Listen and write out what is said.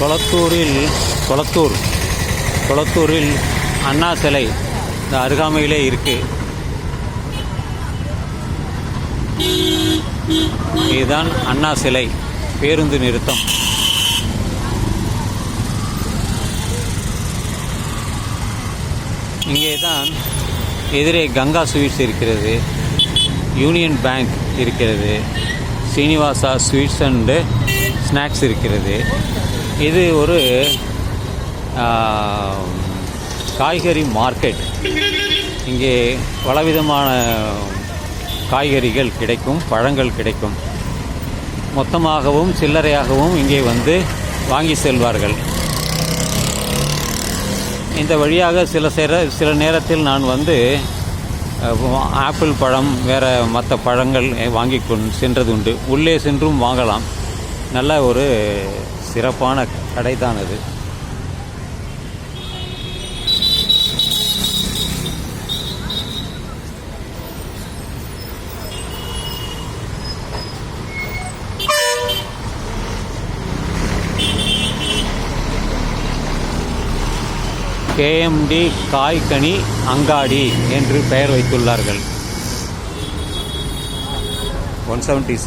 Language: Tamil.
கொளத்தூரில் கொளத்தூர் கொளத்தூரில் அண்ணா சிலை இந்த அருகாமையிலே இருக்குது இதுதான் அண்ணா சிலை பேருந்து நிறுத்தம். இங்கே தான் எதிரே கங்கா ஸ்வீட்ஸ் இருக்கிறது யூனியன் பேங்க் இருக்கிறது சீனிவாசா ஸ்வீட்ஸ் அண்டு ஸ்நாக்ஸ் இருக்கிறது. இது ஒரு காய்கறி மார்க்கெட். இங்கே பலவிதமான காய்கறிகள் கிடைக்கும் பழங்கள் கிடைக்கும். மொத்தமாகவும் சில்லறையாகவும் இங்கே வந்து வாங்கி செல்வார்கள். இந்த வழியாக சில சேர சில நேரத்தில் நான் வந்து ஆப்பிள் பழம் வேறு மற்ற பழங்கள் வாங்கி கொண்டு சென்றது உண்டு. உள்ளே சென்றும் வாங்கலாம். நல்ல ஒரு சிறப்பான கடை தான் அது கேஎம்டி காய்கனி அங்காடி என்று பெயர் வைத்துள்ளார்கள். One seventy